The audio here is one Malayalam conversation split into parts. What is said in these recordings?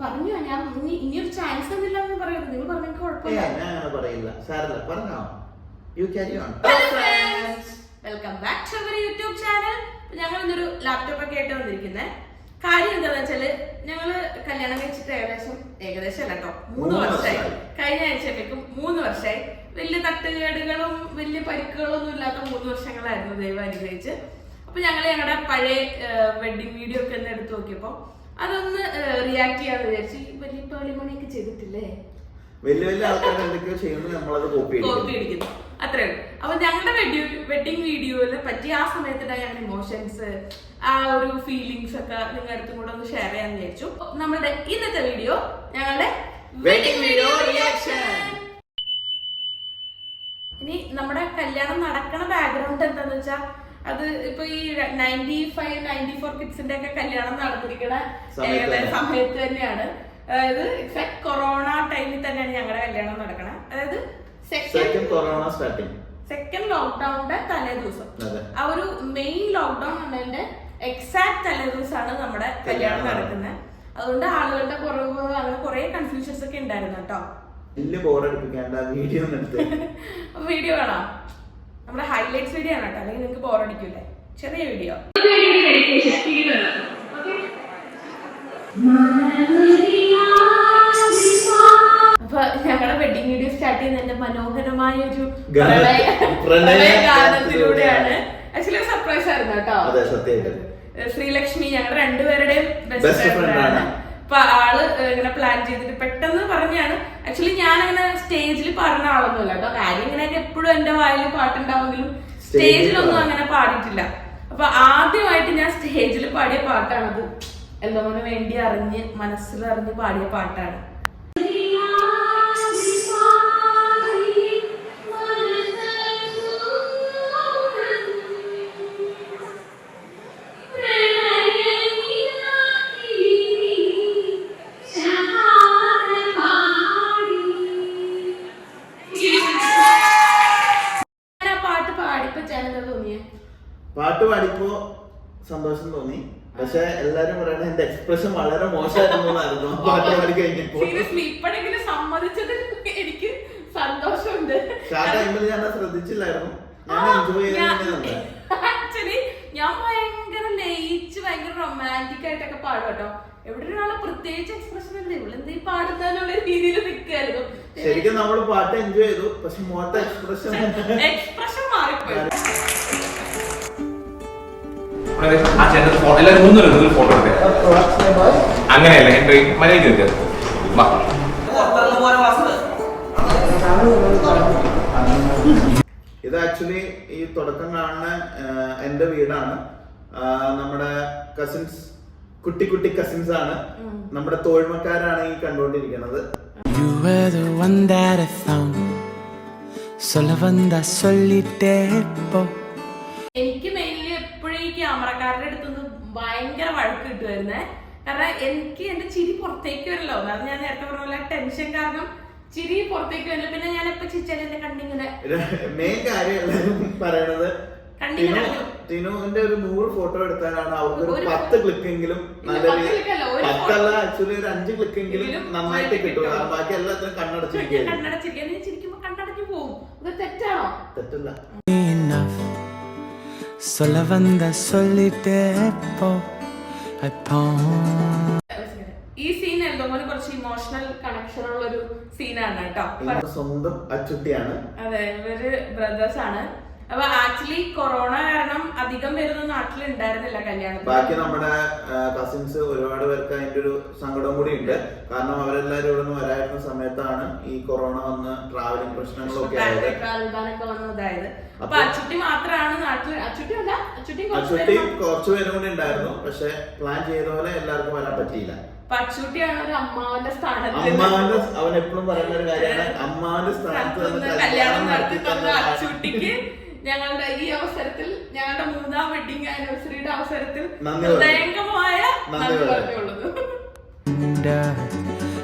പറഞ്ഞു ഞാൻ ഇനി ഇനിയൊരു ചാൻസ് ഒന്നുമില്ല എന്ന് പറയരുത്. നിങ്ങൾ പറഞ്ഞെങ്കിൽ കുഴപ്പമില്ല. ഞാൻ അങ്ങനെ പറയില്ല. സാരല്ല പറഞ്ഞോ. You carry on welcome back to our YouTube channel ഞങ്ങൾ ഇന്നൊരു ലാപ്ടോപ്പ് ഒക്കെ ആയിട്ട് വന്നിരിക്കുന്നത് കാര്യം എന്താണെന്ന് വെച്ചാൽ ഞങ്ങൾ കല്യാണം കഴിച്ചിട്ട് ഏകദേശം ഏകദേശം അല്ല കേട്ടോ മൂന്ന് വർഷമായി. കഴിഞ്ഞ ആഴ്ചത്തേക്കും മൂന്ന് വർഷമായി വലിയ തട്ടുകേടുകളും വലിയ പരിക്കുകളൊന്നും ഇല്ലാത്ത മൂന്ന് വർഷങ്ങളായിരുന്നു ദൈവം അനുഗ്രഹിച്ച്. അപ്പൊ ഞങ്ങൾ ഞങ്ങളുടെ പഴയ വെഡിങ് വീഡിയോ ഒക്കെ ഒന്ന് എടുത്തു നോക്കിയപ്പോ അതൊന്ന് റിയാക്ട് ചെയ്യാന്ന് വിചാരിച്ചു ഈ വലിയ പേളിമണിയൊക്കെ ചെയ്തിട്ടില്ലേ? വലിയ വലിയ ആൾക്കാർ എന്തൊക്കെയോ ചെയ്യുന്നത് നമ്മളത് കോപ്പി കോപ്പി അടിക്കും. അടിക്കുന്നു അത്രേ ഉള്ളൂ. അപ്പൊ ഞങ്ങളുടെ വെഡിങ് വീഡിയോയിൽ പറ്റിയ ആ സമയത്തുണ്ടായ ഞങ്ങളുടെ ഇമോഷൻസ് ആ ഒരു ഫീലിങ്സ് ഒക്കെ നിങ്ങളുടെ അടുത്തും കൂടെ ഒന്ന് ഷെയർ ചെയ്യാന്ന് വിചാരിച്ചു. നമ്മുടെ ഇന്നത്തെ വീഡിയോ ഞങ്ങളുടെ വെഡിങ് വീഡിയോ റിയാക്ഷൻ ഇനി നമ്മുടെ കല്യാണം നടക്കണ ബാക്ക്ഗ്രൗണ്ട് എന്താന്ന് വെച്ചാ അത് ഇപ്പൊ ഈ നയന്റി ഫൈവ് നയന്റി ഫോർ കിഡ്സിന്റെ ഒക്കെ കല്യാണം നടന്നിരിക്കണ സമയത്ത്. തന്നെയാണ്. അതായത് എക്സാക്ട് കൊറോണ ടൈമിൽ തന്നെയാണ് ഞങ്ങളുടെ കല്യാണം നടക്കണത് അതായത് സെക്കൻഡ് കൊറോണ സ്റ്റാർട്ടിങ് സെക്കൻഡ് ലോക്ക്ഡൌണിന്റെ തലേ ദിവസം ആ ഒരു മെയിൻ ലോക്ക്ഡൌൺ ഉള്ളതിന്റെ എക്സാക്ട് തലേ ദിവസമാണ് നമ്മുടെ കല്യാണം നടക്കുന്നത് അതുകൊണ്ട് ആളുകളുടെ കുറവ് അങ്ങനെ കുറെ കൺഫ്യൂഷൻസ് ഒക്കെ ഉണ്ടായിരുന്നു കേട്ടോ. വീഡിയോ വേണോ വീഡിയോ കാണാം. നമ്മുടെ ഹൈലൈറ്റ്സ് വീഡിയോ ആണ് കേട്ടോ. അല്ലെങ്കിൽ നിങ്ങൾക്ക് ബോറടിക്കൂലേ ചെറിയ വീഡിയോ അപ്പൊ ഞങ്ങളുടെ വെഡിങ് വീഡിയോ സ്റ്റാർട്ട് ചെയ്യുന്നതിന്റെ മനോഹരമായ ഒരു ഗാനത്തിലൂടെയാണ്. ആക്ച്വലി സർപ്രൈസ് ആയിരുന്നു കേട്ടോ. ശ്രീലക്ഷ്മി ഞങ്ങളുടെ രണ്ടുപേരുടെയും ബെസ്റ്റ് ഫ്രണ്ട് ആണ്. അപ്പൊ ആൾ ഇങ്ങനെ പ്ലാൻ ചെയ്തിട്ട് പെട്ടെന്ന് പറഞ്ഞാണ്. ആക്ച്വലി ഞാൻ അങ്ങനെ സ്റ്റേജിൽ പാടുന്ന ആളൊന്നുമല്ല കേട്ടോ. കാര്യം ഇങ്ങനെ എപ്പോഴും എന്റെ വായിൽ പാട്ടുണ്ടാവുമെങ്കിലും സ്റ്റേജിലൊന്നും അങ്ങനെ പാടിയിട്ടില്ല. അപ്പൊ ആദ്യമായിട്ട് ഞാൻ സ്റ്റേജിൽ പാടിയ പാട്ടാണത്. എന്തോ വേണ്ടി അറിഞ്ഞ് മനസ്സിലറിഞ്ഞ് പാടിയ പാട്ടാണ്. പാട്ട് പാടിപ്പോ സന്തോഷം തോന്നി. പക്ഷെ എല്ലാരും പറയണ എന്റെ എക്സ്പ്രഷൻ വളരെ മോശമായിരുന്നു പാട്ട് പാടി കഴിഞ്ഞപ്പോ. ഇപ്പോഴെങ്കിലും സമ്മതിച്ചത് എനിക്ക് സന്തോഷമുണ്ട്. ആ ടൈമിൽ ഞാൻ ശ്രദ്ധിച്ചില്ലായിരുന്നു. ഞാൻ എൻജോയ് ചെയ്ത് ആക്ച്വലി ഞാൻ ഭയങ്കര ലയിച്ച് ഭയങ്കര റൊമാന്റിക് ആയിട്ടൊക്കെ പാടും കേട്ടോ. എവിടെ ഒരാളെ പ്രത്യേകിച്ച് എക്സ്പ്രഷൻ ഉണ്ട് ഇവളെന്തീ പാടുന്നുള്ള രീതിയിൽ നിൽക്കായിരുന്നു ശരിക്കും നമ്മൾ പാട്ട് എൻജോയ് ചെയ്തു. പക്ഷെ മോട്ട എക്സ്പ്രഷൻ എക്സ്പ്രഷൻ മാറിപ്പോയി. ആ ചേട്ടൻ ഫോട്ടോ എല്ലാവരും മൂന്ന് പേരും ഒരു ഫോട്ടോ എടുത്തേ അങ്ങനെയല്ല ഹെൻറി മര്യാദ നിൽക്കുക വാ. ഇത് ആക്ച്വലി ഈ തുടക്കം കാണുന്ന എന്റെ വീടാണ്. നമ്മുടെ കസിൻസ് കുട്ടി കുട്ടി കസിൻസ് ആണ്. നമ്മുടെ തോഴ്മക്കാരാണ് ഈ കണ്ടുകൊണ്ടിരിക്കുന്നത്. You were the one that I found. Solo banda solite po. എനിക്ക് ക്യാമറക്കാരുടെ അടുത്തുനിന്ന് ഭയങ്കര വഴക്ക് കിട്ടുമായിരുന്നേ കാരണം എനിക്ക് എന്റെ ചിരി പുറത്തേക്ക് വരല്ലോ. അത് ഞാൻ നേരത്തെ പറഞ്ഞ പോലെ ടെൻഷൻ കാരണം ചിരി പുറത്തേക്ക് വരില്ല. പിന്നെ ഞാൻ എപ്പോ ചിരിച്ചാലും എന്റെ കണ്ണിങ്ങനെ മെയിൻ കാര്യം എല്ലാവരും പറയണത്. ടിനുവിന്റെ ഒരു നൂറ് ഫോട്ടോ എടുത്താലാണ് അവർക്ക് ഒരു പത്ത് ക്ലിക്ക് എങ്കിലും ഇല്ല, നല്ല പത്തല്ല ആക്ച്വലി ഒരു അഞ്ച് ക്ലിക്ക് എങ്കിലും എങ്കിലും നന്നായിട്ട് കിട്ടും. കിട്ടും. ബാക്കി എല്ലാത്തിനും കണ്ണടച്ചിരിക്കും. കണ്ണടച്ചിരിക്കും ചിരിക്കുമ്പോ കണ്ണടഞ്ഞു പോകും. തെറ്റാണോ? തെറ്റല്ല. Enough. வந்த banda போ. ഈ സീൻ എൽദോമോന് കുറച്ച് ഇമോഷണൽ കണക്ഷൻ ഉള്ള ഒരു സീനാണ് കേട്ടോ സ്വന്തം അച്ചുട്ടിയാണ് അതെ ഇവർ ബ്രദേഴ്സ് ആണ് അപ്പൊ ആക്ച്വലി കൊറോണ കാരണം അധികം പേരൊന്നും നാട്ടിൽ ഉണ്ടായിരുന്നില്ല കല്യാണം ബാക്കി നമ്മുടെ കസിൻസ് ഒരുപാട് പേർക്ക് അതിന്റെ ഒരു സങ്കടം കൂടി ഉണ്ട്. കാരണം അവരെല്ലാരും ഇവിടെ നിന്ന് വരായിരുന്ന സമയത്താണ് ഈ കൊറോണ വന്ന് ട്രാവലിംഗ് പ്രശ്നങ്ങളൊക്കെ ആയത്. വന്നതായത് അപ്പൊ അച്ചുട്ടി മാത്രമാണ് നാട്ടിൽ അച്ചുട്ടി അല്ല അച്ചുട്ടി അച്ചുട്ടി കുറച്ചു പേരും കൂടി ഉണ്ടായിരുന്നു. പക്ഷെ പ്ലാൻ ചെയ്ത പോലെ എല്ലാവർക്കും വരാൻ പറ്റിയില്ല. അപ്പൊ അച്ചുട്ടിയാണ് ഒരു അമ്മാവന്റെ സ്ഥാനത്ത് അമ്മാവന്റെ അവൻ എപ്പോഴും പറയുന്ന ഒരു കാര്യമാണ്. അമ്മാവന്റെ സ്ഥാനത്ത് കല്യാണം നടത്തി തന്ന അച്ചുട്ടിക്ക് ഞങ്ങളുടെ ഈ അവസരത്തിൽ ഞങ്ങളുടെ മൂന്നാം വെഡിങ് ആനിവേഴ്സറിയുടെ അവസരത്തിൽ. ഹൃദയംഗമായ നന്ദി പറഞ്ഞുകൊള്ളുന്നു.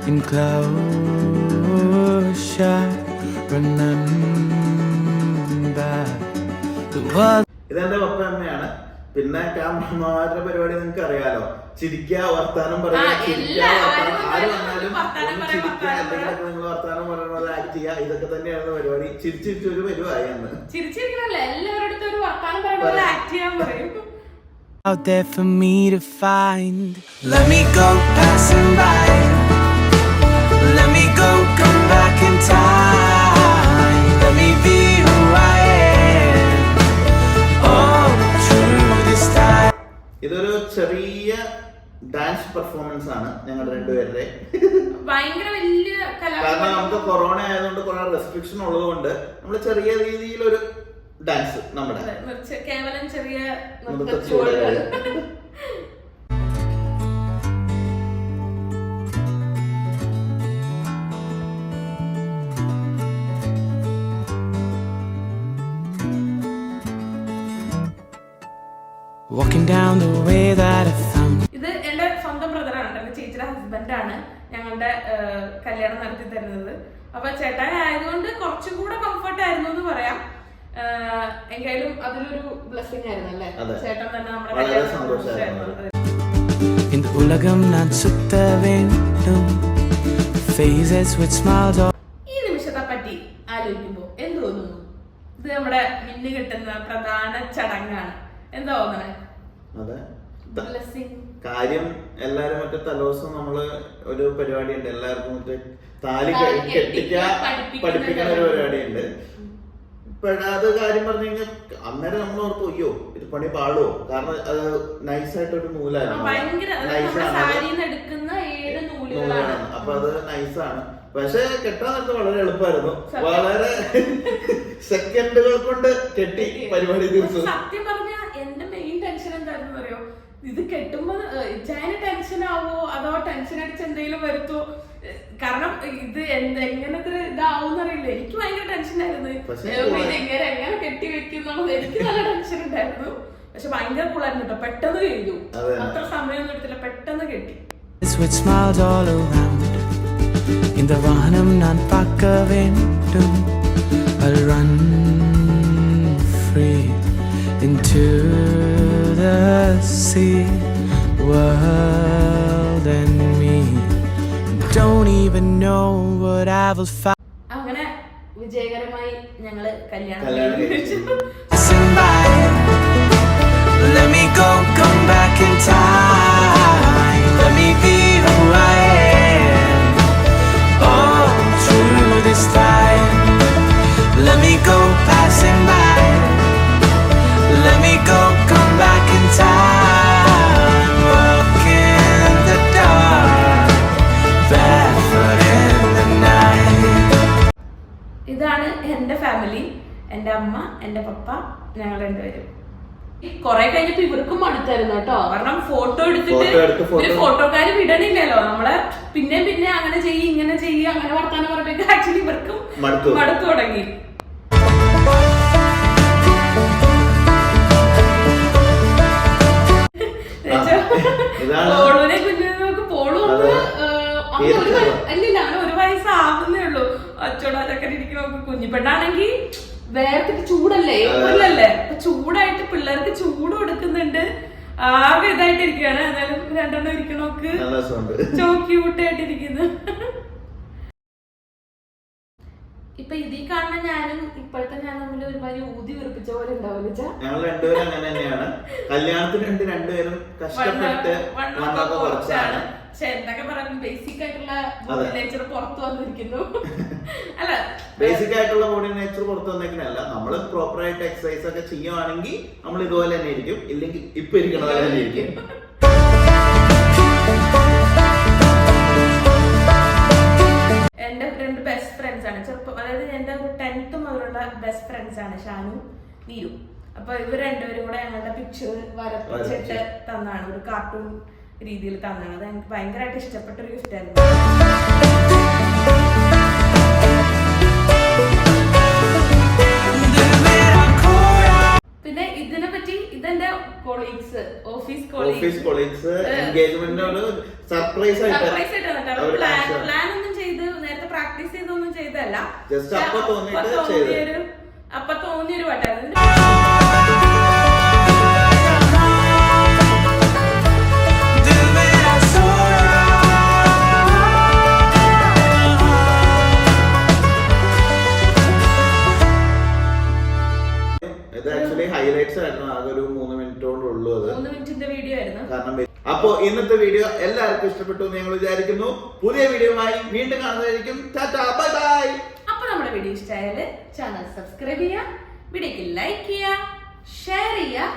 In. ഇതെന്റെ പപ്പ അമ്മയാണ് പിന്നെ ക്യാമറമാരുടെ പരിപാടി നിങ്ങൾക്ക് അറിയാലോ. ചിരിക്കാ വർത്താനം പറയുക ചിരിക്കുക വർത്താനം ആരും ആര് എന്തെങ്കിലുമൊക്കെ നിങ്ങൾ വർത്താനം പറയുന്നത് ആക്ട് ചെയ്യുക ഇതൊക്കെ തന്നെയാണ് പരിപാടി. ചിരിച്ചിരിച്ച് ഒരു പരിപാടി അന്ന് ചിരിച്ചിരിക്കണല്ലേ? എല്ലാവരുടെ അടുത്തും വർത്താനം പറയുമ്പോൾ ആക്ട് ചെയ്യാൻ പറയും. Out there for me to find. Let me go passing by. Dance performance ആണ് ഞങ്ങൾ രണ്ടുപേരുടെ. ഭയങ്കര വലിയ കാരണം നമുക്ക് കൊറോണ ആയതുകൊണ്ട് കുറെ റെസ്ട്രിക്ഷൻ ഉള്ളതുകൊണ്ട് നമ്മൾ ചെറിയ രീതിയിൽ ഒരു ഡാൻസ് നമ്മുടെ കേവലം ചെറിയ. Walking down the way that I സ്വന്തം ബ്രദറാണ് എന്റെ ചേച്ചിയുടെ ഹസ്ബൻഡാണ് ഞങ്ങളുടെ ഏഹ്, കല്യാണം നടത്തി തരുന്നത് അപ്പൊ ചേട്ടായി ആയതുകൊണ്ട് കുറച്ചും കൂടെ കംഫർട്ട് ആയിരുന്നു എന്ന് പറയാം ഏഹ്, എങ്കിലും അതിലൊരു ബ്ലെസ്സിങ് ആയിരുന്നു അല്ലേ അതെ. ചേട്ടൻ തന്നെ നമ്മുടെ വളരെ കല്യാണം സന്തോഷമായിരുന്നു. നടത്തി തരുന്നത്. இந்த உலகம் நான் சுத்த வேண்டும் Phases with smiles all ഈ നിമിഷത്തെ പറ്റി ആലോചിക്കുമ്പോ എന്ത് തോന്നുന്നു ഇത് നമ്മുടെ മിന്നു കിട്ടുന്ന പ്രധാന ചടങ്ങാണ് എന്താ തോന്നണേ അതെ ബ്ലെസ്സിങ് കാര്യം എല്ലാരും മറ്റേ തലോസം നമ്മൾ ഒരു പരിപാടി ഉണ്ട് എല്ലാവർക്കും മറ്റേ താലി താലി പഠിപ്പിക്കുന്ന ഒരു പരിപാടി. ഉണ്ട് പെടാതെ കാര്യം പറഞ്ഞു കഴിഞ്ഞാൽ അന്നേരം നമ്മൾ ഓർത്തു അയ്യോ ഇത് പണി പാടുവോ? കാരണം അത് നൈസായിട്ട് ഒരു നൂലായിരുന്നു നൂലാണ്. അപ്പൊ അത് നൈസാണ്. പക്ഷെ കെട്ടാൻ നേരത്ത് വളരെ എളുപ്പമായിരുന്നു. വളരെ സെക്കൻഡുകൾ കൊണ്ട് കെട്ടി. പരിപാടി തീർച്ചയായും സത്യം പറഞ്ഞാൽ എന്റെ മെയിൻ ടെൻഷൻ എന്തായിരുന്നു അറിയോ ഇത് കെട്ടുമ്പോ ചാന ടെൻഷൻ ആവോ? അതോ ടെൻഷൻ അടിച്ച് എന്തെങ്കിലും വരുത്തോ? കാരണം ഇത് എന്ത് എങ്ങനത്തെ ഇതാവും അറിയില്ല എനിക്ക് ഭയങ്കര ടെൻഷൻ ആയിരുന്നു. ഇത് എങ്ങനെ എങ്ങനെ കെട്ടി വെക്കുന്നുള്ളത് എനിക്ക് നല്ല ടെൻഷൻ ഉണ്ടായിരുന്നു. പക്ഷെ ഭയങ്കര കൂളായിരുന്നു കേട്ടോ പെട്ടെന്ന് കഴിഞ്ഞു. അത്ര സമയമൊന്നും എടുത്തില്ല. പെട്ടെന്ന് കെട്ടി. Which smiled all around. In the വാഹനം ഞാൻ പാക്ക വേണ്ടും I'll run free into the sea world and me don't even know what I will find അങ്ങനെ വിജയകരമായി ഞങ്ങൾ കല്യാണം എന്റെ അമ്മ എന്റെ പപ്പ ഞങ്ങൾ രണ്ടുപേരും. കൊറേ കഴിഞ്ഞപ്പോ ഇവർക്കും അടുത്തായിരുന്നു കേട്ടോ. കാരണം ഫോട്ടോ എടുത്തിട്ട് ഫോട്ടോക്കാര് വിടണില്ലല്ലോ നമ്മളെ പിന്നെ പിന്നെ അങ്ങനെ ചെയ്യ് ഇങ്ങനെ ചെയ്യ് അങ്ങനെ വർത്താനം പറഞ്ഞിട്ട് ആക്ച്വലി ഇവർക്കും മടുത്തു. മടുത്തു തുടങ്ങി. പോളുവിനെ കുഞ്ഞിനെ നോക്ക് പോളു അല്ലല്ല ഒരു അങ്ങനെ ഒരു വയസ്സാവുന്നേ ഉള്ളൂ. അച്ചോടാ ചക്കരി ഇരിക്കുന്ന കുഞ്ഞിപ്പെണ്ണാണെങ്കി വേർത്തിട്ട് ചൂടല്ലേ? ഇല്ലല്ലേ ഏപ്രിലല്ലേ അപ്പൊ ചൂടായിട്ട് പിള്ളേർക്ക് ചൂട് കൊടുക്കുന്നുണ്ട്. ആകെ ഇതായിട്ട് ഇരിക്കുകയാണ് എന്നാലും രണ്ടെണ്ണം ഇരിക്കണോക്ക് നല്ല രസമുണ്ട്. ചോ ക്യൂട്ടായിട്ടിരിക്കുന്നു ഇപ്പൊ ഇതിൽ കാണുന്ന ഞാനും ഇപ്പോഴത്തെ ഞാൻ തമ്മിൽ ഒരുമാതിരി ഊതി വെറുപ്പിച്ച പോലെ ഉണ്ടാവില്ല ഞങ്ങൾ രണ്ടുപേരും അങ്ങനെ തന്നെയാണ്. കല്യാണത്തിന് രണ്ട് രണ്ടുപേരും കഷ്ടപ്പെട്ട് കുറച്ചാണ്. പക്ഷെ എന്തൊക്കെ പറയാനും ബേസിക് ആയിട്ടുള്ള അതെ. നേച്ചർ പുറത്തു വന്നിരിക്കുന്നു. അല്ല ബേസിക് ആയിട്ടുള്ള ബോഡി നേച്ചർ പുറത്തു വന്നേക്കണല്ല നമ്മൾ പ്രോപ്പർ ആയിട്ട് എക്സസൈസ് ഒക്കെ ചെയ്യുവാണെങ്കിൽ നമ്മൾ ഇതുപോലെ തന്നെ ഇരിക്കും. ഇല്ലെങ്കിൽ ഇപ്പൊ ഇരിക്കണ തന്നെ ഇരിക്കും. എന്റെ രണ്ട് ബെസ്റ്റ് ഫ്രണ്ട്സ് ആണ്. ചെറുപ്പം അതായത് എന്റെ ഒരു ടെൻത്ത് മുതലുള്ള ബെസ്റ്റ് ഫ്രണ്ട്സ് ആണ് ഷാനു നീരു. അപ്പൊ ഇവർ രണ്ടുപേരും കൂടെ ഞങ്ങളുടെ പിക്ചർ വരപ്പിച്ചിട്ട് തന്നാണ്. ഒരു കാർട്ടൂൺ രീതിയിൽ തന്നാണ്. അത് എനിക്ക് ഭയങ്കരമായിട്ട് ഇഷ്ടപ്പെട്ടൊരു ഗിഫ്റ്റ് ആയിരുന്നു. പിന്നെ ഇതിനെ പറ്റി ഇതെന്റെ കൊളീഗ്സ് ഓഫീസ് ഓഫീസ് കൊളീഗ്സ് എൻഗേജ്മെന്റിനോട് സർപ്രൈസ് സർപ്രൈസ് ആയിട്ട് പ്ലാൻ പ്ലാൻ ഒന്നും ചെയ്ത് നേരത്തെ പ്രാക്ടീസ് ചെയ്തൊന്നും ചെയ്തല്ല ജസ്റ്റ് അപ്പൊ. തോന്നിയൊരു- അപ്പൊ തോന്നിയൊരു പാട്ടായിരുന്നു കാരണം അപ്പോ ഇന്നത്തെ വീഡിയോ എല്ലാവർക്കും ഇഷ്ടപ്പെട്ടു എന്ന് ഞങ്ങൾ വിചാരിക്കുന്നു. പുതിയ വീഡിയോയുമായി വീണ്ടും കാണുന്നതായിരിക്കും. Bye bye. അപ്പൊ നമ്മുടെ വീഡിയോ ഇഷ്ടമായാൽ ചാനൽ സബ്സ്ക്രൈബ് ചെയ്യുക വീഡിയോക്ക് ലൈക്ക് ചെയ്യുക ഷെയർ ചെയ്യുക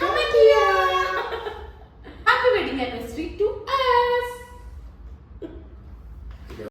കമന്റ് ചെയ്യുക ഹാപ്പി വെഡിങ് ആനിവേഴ്സറി ടു